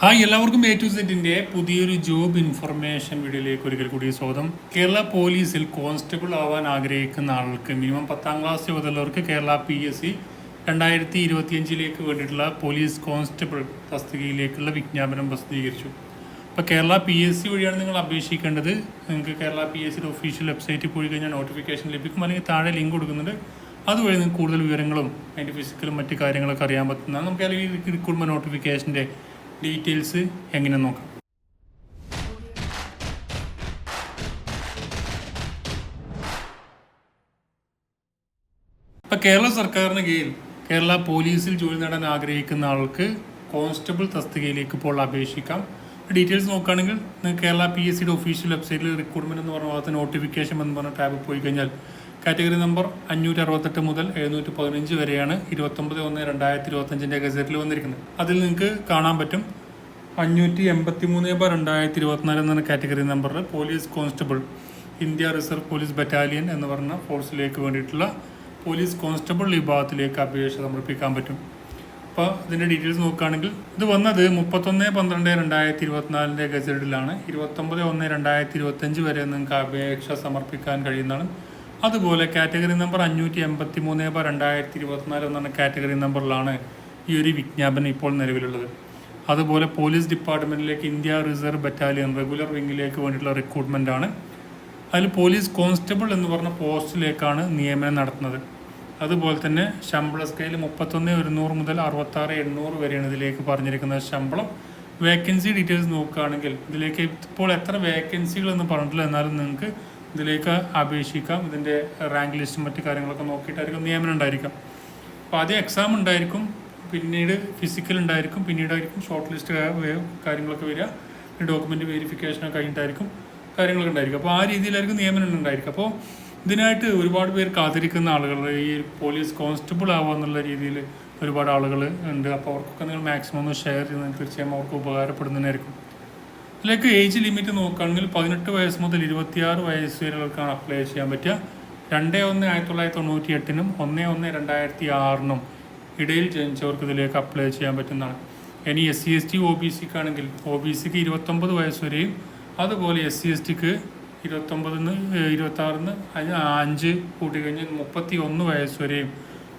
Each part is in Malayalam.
ഹായ് എല്ലാവർക്കും എ ടു സെറ്റിന്റെ പുതിയൊരു ജോബ് ഇൻഫർമേഷൻ വീഡിയോയിലേക്ക് ഒരിക്കൽ കൂടി സ്വാഗതം. കേരള പോലീസിൽ കോൺസ്റ്റബിൾ ആവാൻ ആഗ്രഹിക്കുന്ന ആൾക്ക് മിനിമം പത്താം ക്ലാസ് മുതലുള്ളവർക്ക് കേരള പി എസ് സി രണ്ടായിരത്തി ഇരുപത്തിയഞ്ചിലേക്ക് വേണ്ടിയിട്ടുള്ള പോലീസ് കോൺസ്റ്റബിൾ തസ്തികയിലേക്കുള്ള വിജ്ഞാപനം പ്രസിദ്ധീകരിച്ചു. അപ്പോൾ കേരള പി എസ് സി വഴിയാണ് നിങ്ങൾ അപേക്ഷിക്കേണ്ടത്. നിങ്ങൾക്ക് കേരള പി എസ് സിയുടെ ഒഫീഷ്യൽ വെബ്സൈറ്റിൽ പോയി കഴിഞ്ഞാൽ നോട്ടിഫിക്കേഷൻ ലഭിക്കും. അല്ലെങ്കിൽ താഴെ ലിങ്ക് കൊടുക്കുന്നുണ്ട്. അതുവഴി നിങ്ങൾക്ക് കൂടുതൽ വിവരങ്ങളും അതിന്റെ ഫിസിക്കലും മറ്റു കാര്യങ്ങളൊക്കെ അറിയാൻ പറ്റുന്നതാണ്. നമുക്ക് അല്ലെങ്കിൽ റിക്രൂട്ട്മെന്റ് നോട്ടിഫിക്കേഷന്റെ ഡീറ്റെയിൽസ് എങ്ങനെ നോക്കാം? ഇപ്പം കേരള സർക്കാരിന് കീഴിൽ കേരള പോലീസിൽ ജോലി നേടാൻ ആഗ്രഹിക്കുന്ന ആൾക്ക് കോൺസ്റ്റബിൾ തസ്തികയിലേക്ക് ഇപ്പോൾ അപേക്ഷിക്കാം. ഡീറ്റെയിൽസ് നോക്കുകയാണെങ്കിൽ നിങ്ങൾക്ക് കേരള പി എസ് സിയുടെ ഒഫീഷ്യൽ വെബ്സൈറ്റിൽ റിക്രൂട്ട്മെന്റ് എന്ന് പറഞ്ഞ ഭാഗത്ത് നോട്ടിഫിക്കേഷൻ എന്ന് പറഞ്ഞ ടാബ് പോയി കഴിഞ്ഞാൽ കാറ്റഗറി നമ്പർ അഞ്ഞൂറ്റി അറുപത്തെട്ട് മുതൽ എഴുന്നൂറ്റി പതിനഞ്ച് വരെയാണ് ഇരുപത്തൊമ്പത് ഒന്ന് രണ്ടായിരത്തി ഇരുപത്തഞ്ചിന്റെ ഗസറ്റിൽ വന്നിരിക്കുന്നത്. അതിൽ നിങ്ങൾക്ക് കാണാൻ പറ്റും അഞ്ഞൂറ്റി എൺപത്തി മൂന്ന് ബ രണ്ടായിരത്തി ഇരുപത്തിനാല് എന്ന കാറ്റഗറി നമ്പറിൽ police constable India reserve police battalion എന്ന് പറഞ്ഞ ഫോഴ്സിലേക്ക് വേണ്ടിയിട്ടുള്ള പോലീസ് കോൺസ്റ്റബിൾ വിഭാഗത്തിലേക്ക് അപേക്ഷ സമർപ്പിക്കാൻ പറ്റും. അപ്പോൾ ഇതിന്റെ ഡീറ്റെയിൽസ് നോക്കുകയാണെങ്കിൽ ഇത് വന്നത് മുപ്പത്തൊന്ന് പന്ത്രണ്ട് രണ്ടായിരത്തി ഇരുപത്തിനാലിന്റെ ഗസറ്റിലാണ്. ഇരുപത്തൊമ്പത് ഒന്ന് രണ്ടായിരത്തി ഇരുപത്തഞ്ച് വരെ നിങ്ങൾക്ക് അപേക്ഷ സമർപ്പിക്കാൻ കഴിയുന്നതാണ്. അതുപോലെ കാറ്റഗറി നമ്പർ അഞ്ഞൂറ്റി എൺപത്തി മൂന്ന് ബാർ രണ്ടായിരത്തി ഇരുപത്തിനാല് എന്നാണ് കാറ്റഗറി നമ്പറിലാണ് ഈ ഒരു വിജ്ഞാപനം ഇപ്പോൾ നിലവിലുള്ളത്. അതുപോലെ പോലീസ് ഡിപ്പാർട്ട്മെന്റിലേക്ക് ഇന്ത്യ റിസർവ് ബറ്റാലിയൻ റെഗുലർ വിങ്ങിലേക്ക് വേണ്ടിയിട്ടുള്ള റിക്രൂട്ട്മെന്റ് ആണ്. അതിൽ പോലീസ് കോൺസ്റ്റബിൾ എന്ന് പറഞ്ഞ പോസ്റ്റിലേക്കാണ് നിയമനം നടത്തുന്നത്. അതുപോലെ തന്നെ ശമ്പള സ്കെയിൽ മുപ്പത്തൊന്ന് ഒരുന്നൂറ് മുതൽ അറുപത്താറ് എണ്ണൂറ് വരെയാണ് ഇതിലേക്ക് പറഞ്ഞിരിക്കുന്ന ശമ്പളം. വേക്കൻസി ഡീറ്റെയിൽസ് നോക്കുകയാണെങ്കിൽ ഇതിലേക്ക് ഇപ്പോൾ എത്ര വേക്കൻസികൾ എന്ന് പറഞ്ഞിട്ടില്ല എന്നാലും നിങ്ങൾക്ക് ഇതിലേക്ക് അപേക്ഷിക്കാം. ഇതിന്റെ റാങ്ക് ലിസ്റ്റും മറ്റു കാര്യങ്ങളൊക്കെ നോക്കിയിട്ടായിരിക്കും നിയമനം ഉണ്ടായിരിക്കാം അപ്പോൾ ആദ്യം എക്സാം ഉണ്ടായിരിക്കും പിന്നീട് ഫിസിക്കൽ ഉണ്ടായിരിക്കും പിന്നീടായിരിക്കും ഷോർട്ട് ലിസ്റ്റ് കാര്യങ്ങളൊക്കെ വരിക. ഡോക്യുമെന്റ് വെരിഫിക്കേഷനൊക്കെ കഴിഞ്ഞിട്ടായിരിക്കും കാര്യങ്ങളൊക്കെ ഉണ്ടായിരിക്കും അപ്പോൾ ആ രീതിയിലായിരിക്കും നിയമനം ഉണ്ടായിരിക്കും അപ്പോൾ ഇതിനായിട്ട് ഒരുപാട് പേർ കാത്തിരിക്കുന്ന ആളുകൾ ഈ പോലീസ് കോൺസ്റ്റബിൾ ആവുക എന്നുള്ള രീതിയിൽ ഒരുപാട് ആളുകൾ ഉണ്ട്. അപ്പോൾ അവർക്കൊക്കെ നിങ്ങൾ മാക്സിമം ഒന്ന് ഷെയർ ചെയ്യുന്നത് തീർച്ചയായും അവർക്ക് ഉപകാരപ്പെടുന്നതിനായിരിക്കും. ഇതിലേക്ക് ഏജ് ലിമിറ്റ് നോക്കുകയാണെങ്കിൽ പതിനെട്ട് വയസ്സ് മുതൽ ഇരുപത്തിയാറ് വയസ്സ് വരെകൾക്കാണ് അപ്ലൈ ചെയ്യാൻ പറ്റുക. രണ്ട് ഒന്ന് ആയിരത്തി തൊള്ളായിരത്തി തൊണ്ണൂറ്റി എട്ടിനും ഒന്ന് ഒന്ന് രണ്ടായിരത്തി ആറിനും ഇടയിൽ ജനിച്ചവർക്ക് ഇതിലേക്ക് അപ്ലൈ ചെയ്യാൻ പറ്റുന്നതാണ്. ഇനി S C S T O B സിക്കാണെങ്കിൽ O B സിക്ക് ഇരുപത്തൊമ്പത് വയസ്സ് വരെയും അതുപോലെ എസ് സി എസ് ടിക്ക് ഇരുപത്തൊമ്പതിന്ന് ഇരുപത്തി ആറിന് അഞ്ച് കൂട്ടി കഴിഞ്ഞ് മുപ്പത്തി ഒന്ന് വയസ്സ് വരെയും.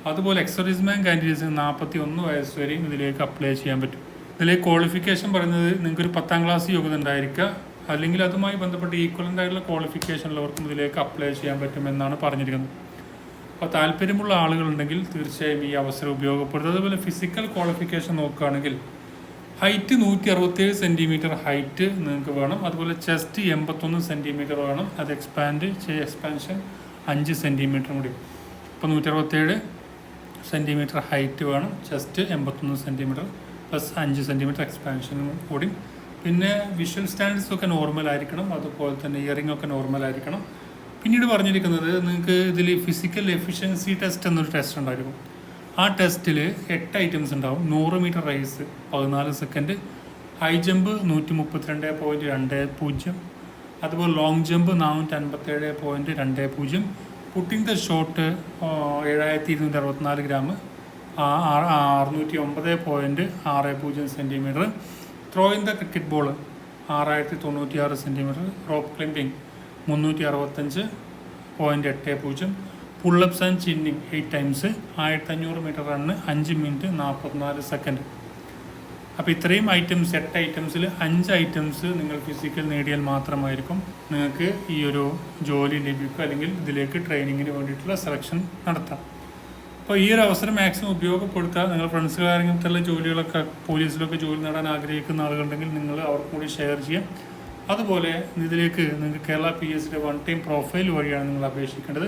അതുപോലെ എക്സർവീസ്മാൻ കാൻഡിഡേറ്റ്സിന് നാൽപ്പത്തി ഒന്ന് വയസ്സ് വരെയും ഇതിലേക്ക് അപ്ലൈ ചെയ്യാൻ പറ്റും. ഇതിലേക്ക് ക്വാളിഫിക്കേഷൻ പറയുന്നത് നിങ്ങൾക്ക് ഒരു പത്താം ക്ലാസ് യോഗ്യത ഉണ്ടായിരിക്കുക. അല്ലെങ്കിൽ അതുമായി ബന്ധപ്പെട്ട് ഈക്വലന്റ് ആയിട്ടുള്ള ക്വാളിഫിക്കേഷൻ ഉള്ളവർക്കും ഇതിലേക്ക് അപ്ലൈ ചെയ്യാൻ പറ്റുമെന്നാണ് പറഞ്ഞിരിക്കുന്നത്. അപ്പോൾ താല്പര്യമുള്ള ആളുകളുണ്ടെങ്കിൽ തീർച്ചയായും ഈ അവസരം ഉപയോഗപ്പെടുത്തും അതുപോലെ ഫിസിക്കൽ ക്വാളിഫിക്കേഷൻ നോക്കുകയാണെങ്കിൽ ഹൈറ്റ് നൂറ്റി അറുപത്തേഴ് സെന്റിമീറ്റർ ഹൈറ്റ് നിങ്ങൾക്ക് വേണം. അതുപോലെ ചെസ്റ്റ് എൺപത്തൊന്ന് സെന്റിമീറ്റർ വേണം. അത് എക്സ്പാൻഡ് ചെയ്യ എക്സ്പാൻഷൻ അഞ്ച് സെന്റിമീറ്റർ കൂടി. ഇപ്പോൾ നൂറ്റി അറുപത്തേഴ് സെന്റിമീറ്റർ ഹൈറ്റ് വേണം. ചെസ്റ്റ് എൺപത്തൊന്ന് സെന്റിമീറ്റർ പ്ലസ് അഞ്ച് സെന്റിമീറ്റർ എക്സ്പാൻഷനും കൂടി. പിന്നെ വിഷ്വൽ സ്റ്റാൻഡേർഡ്സ് ഒക്കെ നോർമൽ ആയിരിക്കണം. അതുപോലെ തന്നെ ഇയറിംഗ് ഒക്കെ നോർമൽ ആയിരിക്കണം. പിന്നീട് പറഞ്ഞിരിക്കുന്നത് നിങ്ങൾക്ക് ഇതിൽ ഫിസിക്കൽ എഫിഷ്യൻസി ടെസ്റ്റ് എന്നൊരു ടെസ്റ്റ് ഉണ്ടായിരിക്കും. ആ ടെസ്റ്റിൽ എട്ട് ഐറ്റംസ് ഉണ്ടാവും. നൂറ് മീറ്റർ റേസ് പതിനാല് സെക്കൻഡ്. ഹൈ ജമ്പ് നൂറ്റി മുപ്പത്തിരണ്ട് പോയിന്റ് രണ്ട് പൂജ്യം. അതുപോലെ ലോങ് ജമ്പ് നാനൂറ്റി അൻപത്തേഴ് പോയിന്റ് രണ്ട് പൂജ്യം. പുട്ടിംഗ് ദ ഷോട്ട് ഏഴായിരത്തി ഇരുന്നൂറ്റി അറുപത്തിനാല് ഗ്രാം അറുന്നൂറ്റി ഒമ്പത് പോയിന്റ് ആറ് പൂജ്യം centimetre throwing the cricket ball ആറായിരത്തി തൊണ്ണൂറ്റി ആറ് സെന്റിമീറ്റർ റോപ്പ് ക്ലൈമ്പിംഗ് മുന്നൂറ്റി അറുപത്തഞ്ച് പോയിന്റ് എട്ട് പൂജ്യം. Pullups and chinning eight times ആയിരത്തി അഞ്ഞൂറ് മീറ്റർ റണ്ണ് അഞ്ച് മിനിറ്റ് നാൽപ്പത്തിനാല് സെക്കൻഡ് അപ്പോൾ ഇത്രയും ഐറ്റംസ് എട്ട് ഐറ്റംസിൽ അഞ്ച് ഐറ്റംസ് നിങ്ങൾ ഫിസിക്കൽ നേടിയാൽ മാത്രമായിരിക്കും നിങ്ങൾക്ക് ഈ ഒരു ജോലി ലഭിക്കുക അല്ലെങ്കിൽ ഇതിലേക്ക് ട്രെയിനിങ്ങിന് വേണ്ടിയിട്ടുള്ള സെലക്ഷൻ നടത്താം. അപ്പോൾ ഈ ഒരു അവസരം മാക്സിമം ഉപയോഗപ്പെടുത്തുക നിങ്ങൾ ഫ്രണ്ട്സുകാരെങ്കിലും കാര്യത്തിലുള്ള ജോലികളൊക്കെ പോലീസിലൊക്കെ ജോലി നേടാൻ ആഗ്രഹിക്കുന്ന ആളുകളുണ്ടെങ്കിൽ നിങ്ങൾ അവർക്ക് കൂടി ഷെയർ ചെയ്യാം. അതുപോലെ ഇതിലേക്ക് നിങ്ങൾക്ക് Kerala P S one time profile വഴിയാണ് നിങ്ങൾ അപേക്ഷിക്കേണ്ടത്.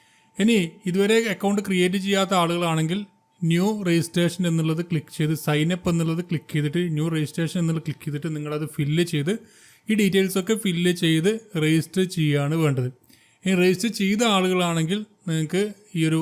ഇനി ഇതുവരെ അക്കൗണ്ട് ക്രിയേറ്റ് ചെയ്യാത്ത ആളുകളാണെങ്കിൽ ന്യൂ രജിസ്ട്രേഷൻ എന്നുള്ളത് ക്ലിക്ക് ചെയ്ത് സൈൻ അപ്പ് എന്നുള്ളത് ക്ലിക്ക് ചെയ്തിട്ട് ന്യൂ രജിസ്ട്രേഷൻ എന്നുള്ളത് ക്ലിക്ക് ചെയ്തിട്ട് നിങ്ങളത് ഫില്ല് ചെയ്ത് ഈ ഡീറ്റെയിൽസൊക്കെ ഫില്ല് ചെയ്ത് രജിസ്റ്റർ ചെയ്യുകയാണ് വേണ്ടത്. ഈ രജിസ്റ്റർ ചെയ്ത ആളുകളാണെങ്കിൽ നിങ്ങൾക്ക് ഈ ഒരു